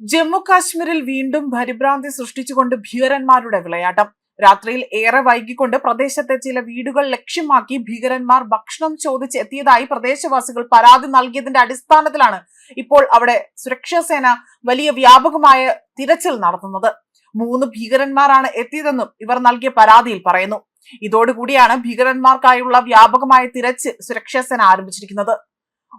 ജമ്മു കാശ്മീരിൽ വീണ്ടും പരിഭ്രാന്തി സൃഷ്ടിച്ചുകൊണ്ട് ഭീകരന്മാരുടെ വിളയാട്ടം. രാത്രിയിൽ ഏറെ വൈകിക്കൊണ്ട് പ്രദേശത്തെ ചില വീടുകൾ ലക്ഷ്യമാക്കി ഭീകരന്മാർ ഭക്ഷണം ചോദിച്ച് എത്തിയതായി പ്രദേശവാസികൾ പരാതി നൽകിയതിന്റെ അടിസ്ഥാനത്തിലാണ് ഇപ്പോൾ അവിടെ സുരക്ഷാ സേന വലിയ വ്യാപകമായ തിരച്ചിൽ നടത്തുന്നത്. മൂന്ന് ഭീകരന്മാരാണ് എത്തിയതെന്നും ഇവർ നൽകിയ പരാതിയിൽ പറയുന്നു. ഇതോടുകൂടിയാണ് ഭീകരന്മാർക്കായുള്ള വ്യാപകമായ തിരച്ചിൽ സുരക്ഷാ സേന ആരംഭിച്ചിരിക്കുന്നത്.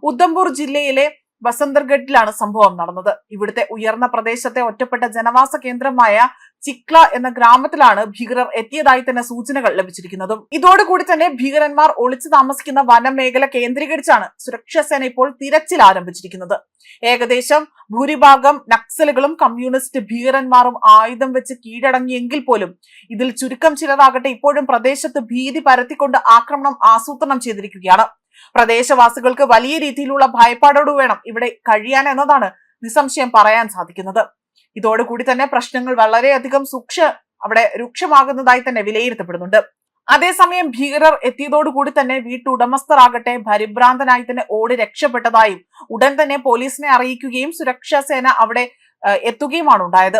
ഉദ്ധംപൂർ ജില്ലയിലെ ബസന്തർഗഡിലാണ് സംഭവം നടന്നത്. ഇവിടുത്തെ ഉയർന്ന പ്രദേശത്തെ ഒറ്റപ്പെട്ട ജനവാസ കേന്ദ്രമായ ചിക്ല എന്ന ഗ്രാമത്തിലാണ് ഭീകരർ എത്തിയതായി തന്നെ സൂചനകൾ ലഭിച്ചിരിക്കുന്നതും. ഇതോടുകൂടി തന്നെ ഭീകരന്മാർ ഒളിച്ചു താമസിക്കുന്ന വനമേഖല കേന്ദ്രീകരിച്ചാണ് സുരക്ഷാ സേന ഇപ്പോൾ തിരച്ചിൽ ആരംഭിച്ചിരിക്കുന്നത്. ഏകദേശം ഭൂരിഭാഗം നക്സലുകളും കമ്മ്യൂണിസ്റ്റ് ഭീകരന്മാരും ആയുധം വെച്ച് കീഴടങ്ങിയെങ്കിൽ പോലും ഇതിൽ ചുരുക്കം ചിലരാകട്ടെ ഇപ്പോഴും പ്രദേശത്ത് ഭീതി പരത്തിക്കൊണ്ട് ആക്രമണം ആസൂത്രണം ചെയ്തിരിക്കുകയാണ്. പ്രദേശവാസികൾക്ക് വലിയ രീതിയിലുള്ള ഭയപ്പാടോട് വേണം ഇവിടെ കഴിയാൻ എന്നതാണ് നിസ്സംശയം പറയാൻ സാധിക്കുന്നത്. ഇതോടുകൂടി തന്നെ പ്രശ്നങ്ങൾ വളരെയധികം സൂക്ഷ അവിടെ രൂക്ഷമാകുന്നതായി തന്നെ വിലയിരുത്തപ്പെടുന്നുണ്ട്. അതേസമയം ഭീകരർ എത്തിയതോടുകൂടി തന്നെ വീട്ടുടമസ്ഥരാകട്ടെ പരിഭ്രാന്തനായി തന്നെ ഓടി രക്ഷപ്പെട്ടതായും ഉടൻ തന്നെ പോലീസിനെ അറിയിക്കുകയും സുരക്ഷാ സേന അവിടെ എത്തുകയുമാണ് ഉണ്ടായത്.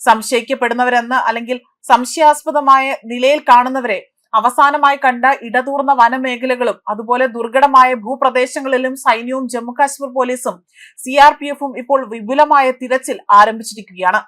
സംശയിക്കപ്പെടുന്നവരെന്ന് അല്ലെങ്കിൽ സംശയാസ്പദമായ നിലയിൽ കാണുന്നവരെ അവസാനമായി കണ്ട ഇടതൂർന്ന വനമേഖലകളും അതുപോലെ ദുർഘടമായ ഭൂപ്രദേശങ്ങളിലും സൈന്യവും ജമ്മു കാശ്മീർ പോലീസും സി ആർ പി എഫും ഇപ്പോൾ വിപുലമായ തിരച്ചിൽ ആരംഭിച്ചിരിക്കുകയാണ്.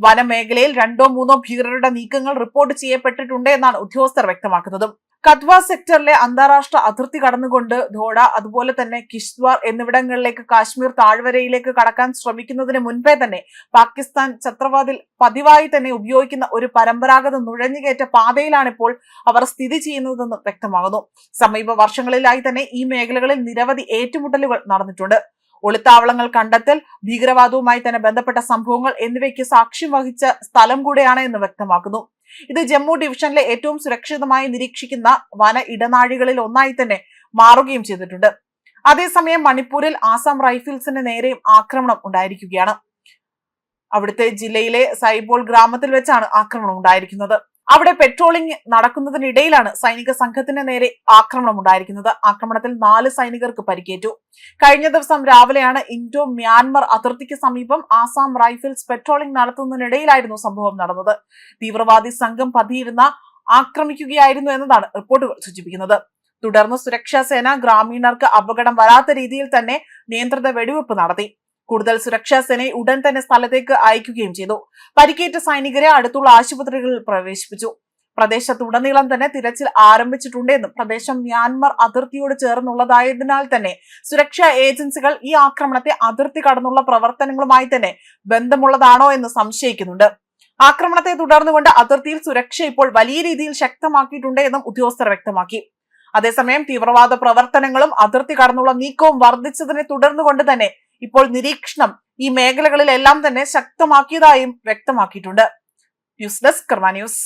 വനമേഖലയിൽ രണ്ടോ മൂന്നോ ഭീകരരുടെ നീക്കങ്ങൾ റിപ്പോർട്ട് ചെയ്യപ്പെട്ടിട്ടുണ്ട് എന്നാണ് ഉദ്യോഗസ്ഥർ വ്യക്തമാക്കുന്നത്. കത്വ സെക്ടറിലെ അന്താരാഷ്ട്ര അതിർത്തി കടന്നുകൊണ്ട് ധോഡ അതുപോലെ തന്നെ കിഷ്ത്വാർ എന്നിവിടങ്ങളിലേക്ക് കാശ്മീർ താഴ്വരയിലേക്ക് കടക്കാൻ ശ്രമിക്കുന്നതിന് മുൻപേ തന്നെ പാകിസ്ഥാൻ ഛത്രവാദിൽ പതിവായി തന്നെ ഉപയോഗിക്കുന്ന ഒരു പരമ്പരാഗത നുഴഞ്ഞുകയറ്റ പാതയിലാണ് ഇപ്പോൾ അവർ സ്ഥിതി ചെയ്യുന്നതെന്ന് വ്യക്തമാകുന്നു. സമീപ വർഷങ്ങളിലായി തന്നെ ഈ മേഖലകളിൽ നിരവധി ഏറ്റുമുട്ടലുകൾ നടന്നിട്ടുണ്ട്. ഒളിത്താവളങ്ങൾ കണ്ടെത്തൽ ഭീകരവാദവുമായി തന്നെ ബന്ധപ്പെട്ട സംഭവങ്ങൾ എന്നിവയ്ക്ക് സാക്ഷ്യം വഹിച്ച സ്ഥലം കൂടെയാണ് എന്ന് വ്യക്തമാക്കുന്നു. ഇത് ജമ്മു ഡിവിഷനിലെ ഏറ്റവും സുരക്ഷിതമായി നിരീക്ഷിക്കുന്ന വന ഇടനാഴികളിൽ ഒന്നായി തന്നെ മാറുകയും ചെയ്തിട്ടുണ്ട്. അതേസമയം മണിപ്പൂരിൽ ആസാം റൈഫിൾസിന് നേരെയും ആക്രമണം ഉണ്ടായിരിക്കുകയാണ്. അവിടുത്തെ ജില്ലയിലെ സൈബോൾ ഗ്രാമത്തിൽ വെച്ചാണ് ആക്രമണം ഉണ്ടായിരിക്കുന്നത്. അവിടെ പെട്രോളിംഗ് നടക്കുന്നതിനിടയിലാണ് സൈനിക സംഘത്തിന് നേരെ ആക്രമണം ഉണ്ടായിരിക്കുന്നത്. ആക്രമണത്തിൽ നാല് സൈനികർക്ക് പരിക്കേറ്റു. കഴിഞ്ഞ ദിവസം രാവിലെയാണ് ഇൻഡോ മ്യാൻമർ അതിർത്തിക്ക് സമീപം ആസാം റൈഫിൾസ് പെട്രോളിംഗ് നടത്തുന്നതിനിടയിലായിരുന്നു സംഭവം നടന്നത്. തീവ്രവാദി സംഘം പതിയിരുന്ന ആക്രമിക്കുകയായിരുന്നു എന്നതാണ് റിപ്പോർട്ടുകൾ സൂചിപ്പിക്കുന്നത്. തുടർന്ന് സുരക്ഷാ സേന ഗ്രാമീണർക്ക് അപകടം വരാത്ത രീതിയിൽ തന്നെ നിയന്ത്രിത വെടിവെപ്പ് നടത്തി. കൂടുതൽ സുരക്ഷാ സേനയെ ഉടൻ തന്നെ സ്ഥലത്തേക്ക് അയക്കുകയും ചെയ്തു. പരിക്കേറ്റ സൈനികരെ അടുത്തുള്ള ആശുപത്രികളിൽ പ്രവേശിപ്പിച്ചു. പ്രദേശത്തുടനീളം തന്നെ തിരച്ചിൽ ആരംഭിച്ചിട്ടുണ്ടെന്നും പ്രദേശം മ്യാൻമർ അതിർത്തിയോട് ചേർന്നുള്ളതായതിനാൽ തന്നെ സുരക്ഷാ ഏജൻസികൾ ഈ ആക്രമണത്തെ അതിർത്തി കടന്നുള്ള പ്രവർത്തനങ്ങളുമായി തന്നെ ബന്ധമുള്ളതാണോ എന്ന് സംശയിക്കുന്നുണ്ട്. ആക്രമണത്തെ തുടർന്നുകൊണ്ട് അതിർത്തിയിൽ സുരക്ഷ ഇപ്പോൾ വലിയ രീതിയിൽ ശക്തമാക്കിയിട്ടുണ്ട് എന്നും ഉദ്യോഗസ്ഥർ വ്യക്തമാക്കി. അതേസമയം തീവ്രവാദ പ്രവർത്തനങ്ങളും അതിർത്തി കടന്നുള്ള നീക്കവും വർദ്ധിച്ചതിനെ തുടർന്നുകൊണ്ട് തന്നെ ഇപ്പോൾ നിരീക്ഷണം ഈ മേഖലകളിലെല്ലാം തന്നെ ശക്തമാക്കിയതായും വ്യക്തമാക്കിയിട്ടുണ്ട്. News desk Karma news.